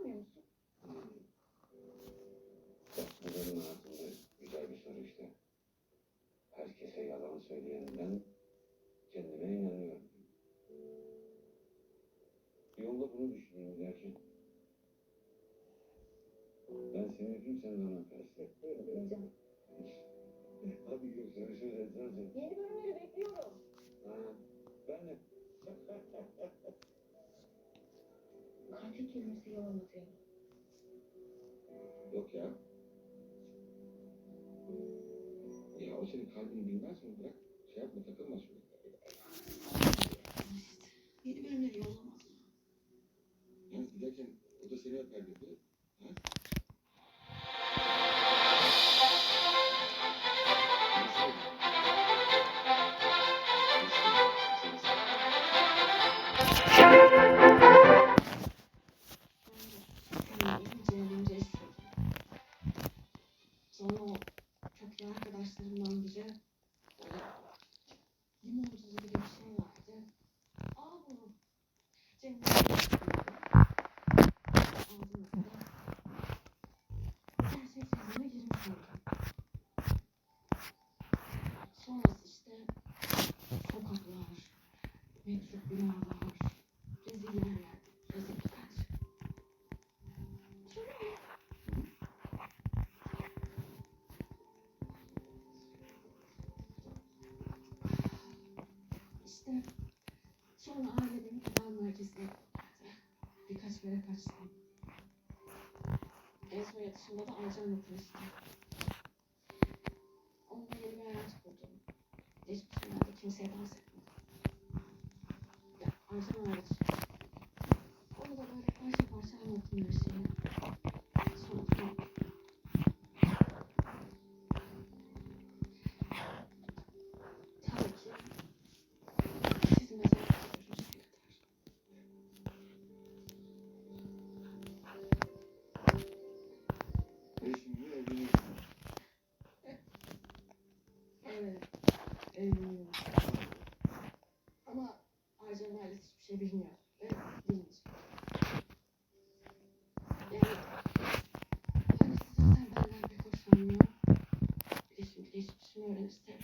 sanmıyor musun? Bunların hayatında güzel bir soru işte. Herkese yalan söyleyen ben kendime inanıyorum. Yolda bunu düşünüyorum derken. Ben seni öpeyim sen bana öpersin. Öpeceğim. Hadi görüşürüz. Yeni bölümleri bekliyorum. Ha, ben de. Katil kelimesi yalan atıyor. Yok ya. Ya o senin kalbini bilmez mi? Bırak. Şey yapma takılma şimdi. Yeni bölümleri yollamaz mı? Yalnız giderken o da seni öper dedi. Biri böyle limon tuzu gibi bir şey verdi. Aa bu. Cemre. Aldım mesela. Gerçekten bana girmiş oldum. Sonrası işte sokaklar, metro binalar, rezil İşte sonra aile beni tedavi merkezine gönderdi. Birkaç kere kaçtım. En son yatışımda da Aycan'la tanıştım. Onunla yeni bir hayat kurdum. Geçmişimde kimseye bahsetmedim. Ya Aycan hariç. Onu da böyle parça parça anlattım her şeyi. şey bilmiyor. Ve bilinç. Yani kendisi zaten benden pek hoşlanmıyor. Geçmişimi öğrenirse